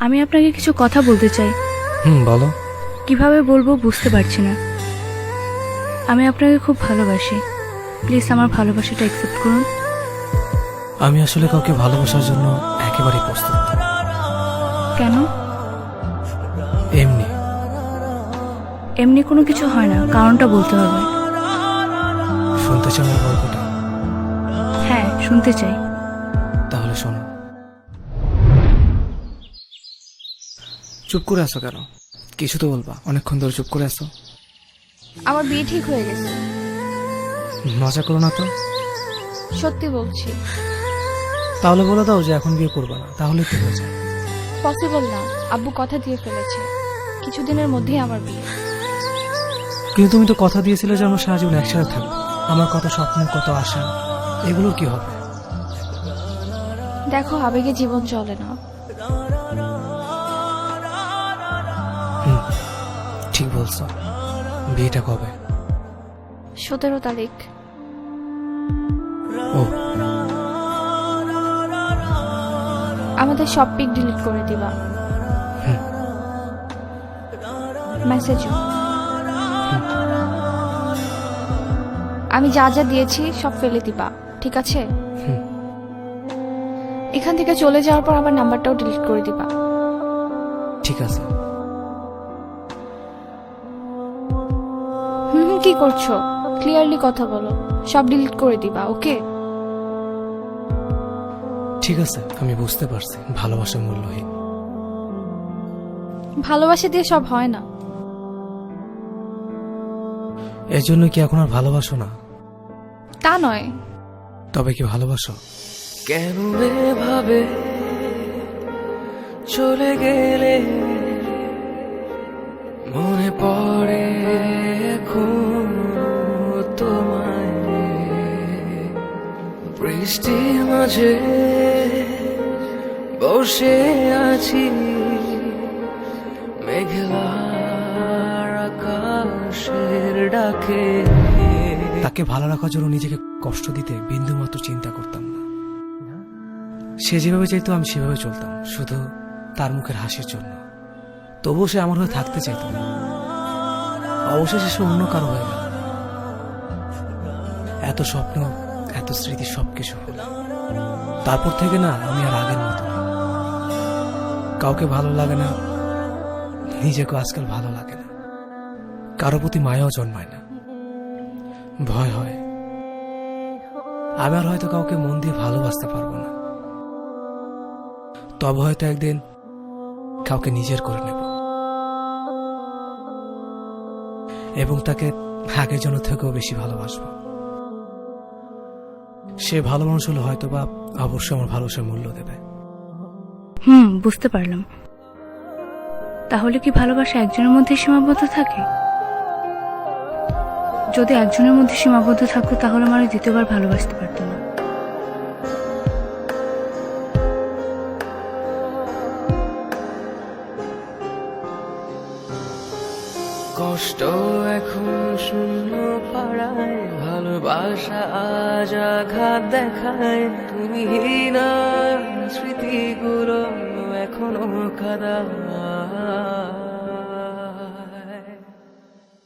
আমি আপনাকে কিছু কথা বলতে চাই। হুম বলো। কীভাবে বলব বুঝতে পারছি না। আমি আপনাকে খুব ভালোবাসি। প্লিজ আমার ভালোবাসাটা অ্যাকসেপ্ট করুন। আমি আসলে কাউকে ভালোবাসার জন্য একেবারেই প্রস্তুত কেন? এমনি। এমনি কোনো কিছু হয় না কারণটা বলতে হবে। শুনতে চাও আমার গল্পটা? হ্যাঁ শুনতে চাই। চুপ করে আছো কেন? কিছু তো বলবা অনেকক্ষণ ধরে চুপ করে আছো। আমার বিয়ে ঠিক হয়ে গেছে। মজা করো না তো। সত্যি বলছি। তাহলে বলে দাও যে এখন বিয়ে করবে না তাহলে হয়ে যায় পসিবল না আব্বু কথা দিয়ে ফেলেছে। কিছুদিনের মধ্যেই আমার বিয়ে। কিন্তু তুমি তো কথা দিয়েছিলে যে আমরা সারা জীবন একসাথে থাকব। আমার কত স্বপ্ন কত আশা এগুলোর কি হবে? দেখো আবেগে জীবন চলে না। বলছো? বিয়েটা কবে? সতেরো তারিখ। ও। আমাদের সব পিক ডিলিট করে দিবা। হুম। মেসেজ আমি যা যা দিয়েছি সব ফেলে দিবা ঠিক আছে? এখান থেকে চলে যাওয়ার পর আমার নাম্বারটাও ডিলিট করে দিবা। ঠিক আছে। কি করছ? ক্লিয়ারলি কথা বলো। সব ডিলিট করে দিবা ওকে? ঠিক আছে আমি বুঝতে পারছি। ভালোবাসা মূল্যহীন। ভালোবাসা দিয়ে সব হয় না। এর জন্য কি এখন আর ভালোবাসো না? তা নয়। তবে কি ভালোবাসো? কেন এভাবে চলে গেলে মনে পড়ে? বৃষ্টির মাঝে বসে আছি মেঘলার ডাকে। তাকে ভালো রাখার জন্য নিজেকে কষ্ট দিতে বিন্দু মাত্র চিন্তা করতাম না। সে যেভাবে চাইতো আমি সেভাবে চলতাম, শুধু তার মুখের হাসির জন্য। তবুও সে আমার হয়ে থাকতে চাইত না। অবশেষে সে অন্য কারও হয়ে গেল। এত স্বপ্ন এত স্মৃতি সবকিছু। হলো তারপর থেকে না আমি আর আগের মতো কাউকে ভালো লাগে না নিজেকে আজকাল ভালো লাগে না। কারও প্রতি মায়াও জন্মায় না। ভয় হয়। আমি আর হয়তো কাউকে মন দিয়ে ভালোবাসতে পারব না। তবে হয়তো একদিন কাউকে নিজের করে নেব। এবং তাকে আগের জন্য থেকেও বেশি ভালোবাসবো। সে ভালো মানুষ হলে হয়তো বা অবশ্যই আমার ভালোবাসার মূল্য দেবে। হুম, বুঝতে পারলাম। তাহলে কি ভালোবাসা একজনের মধ্যে সীমাবদ্ধ থাকে? যদি একজনের মধ্যে সীমাবদ্ধ থাকতো, তাহলে আমার দ্বিতীয়বার ভালোবাসতে পারতো না। কষ্ট এখন শূন্য পাড়ায় ভালোবাসা আজ আঘাত দেখায়। তুমি না স্মৃতিগুলো এখনও কাদা